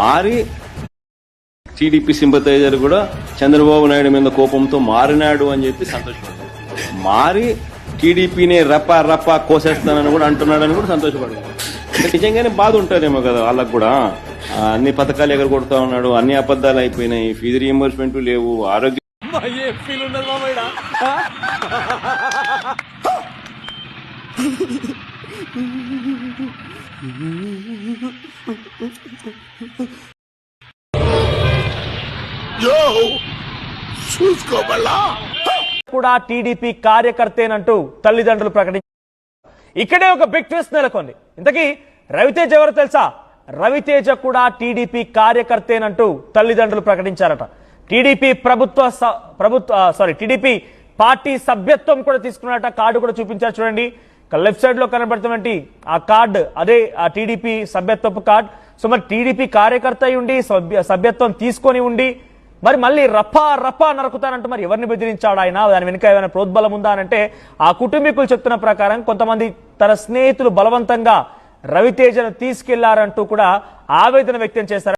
మారి TDP sympathiser కూడా చంద్రబాబు నాయుడు మీద కోపంతో మారినాడు అని చెప్పి సంతోషపడ్డాడు. మారి టీడీపీని రప్ప రప్ప కోసేస్తానని కూడా అంటున్నాడని కూడా సంతోషపడ్డాడు. నిజంగానే బాధ ఉంటుందేమో కదా వాళ్ళకు కూడా. అన్ని పథకాలు ఎగర కొడుతా ఉన్నాడు అన్ని అబద్ధాలు అయిపోయినాయి ఫీజు రీఎంబర్స్మెంట్ లేవు ఆరోగ్యం కూడా టీడీపీ కార్యకర్తేనంటూ తల్లిదండ్రులు ప్రకటించారు ఇక్కడే ఒక బిగ్ ట్విస్ట్ నెలకొంది. ఇంతకీ రవితేజ ఎవరు తెలుసా? రవితేజ కూడా టీడీపీ కార్యకర్తేనంటూ తల్లిదండ్రులు ప్రకటించారట. టీడీపీ ప్రభుత్వ స- ప్రభుత్వ సారీ టీడీపీ పార్టీ సభ్యత్వం కూడా తీసుకున్నట కార్డు కూడా చూపించారు చూడండి. లెఫ్ట్ సైడ్లో కనబడుతున్నటువంటి ఆ కార్డు అదే ఆ టీడీపీ సభ్యత్వపు కార్డు సో మరి టీడీపీ కార్యకర్త అయి ఉండి సభ్య- సభ్యత్వం తీసుకొని ఉండి మరి మళ్ళీ రప్పా రప్పా నరుకుతానంటూ మరి ఎవరిని బెదిరించాడు ఆయన? దాని వెనుక ఏమైనా ప్రోద్బలం ఉందా అంటే ఆ కుటుంబీకులు చెప్తున్న ప్రకారం కొంతమంది తన స్నేహితులు బలవంతంగా రవితేజను తీసుకెళ్ళారంటూ కూడా ఆవేదన వ్యక్తం చేశారు.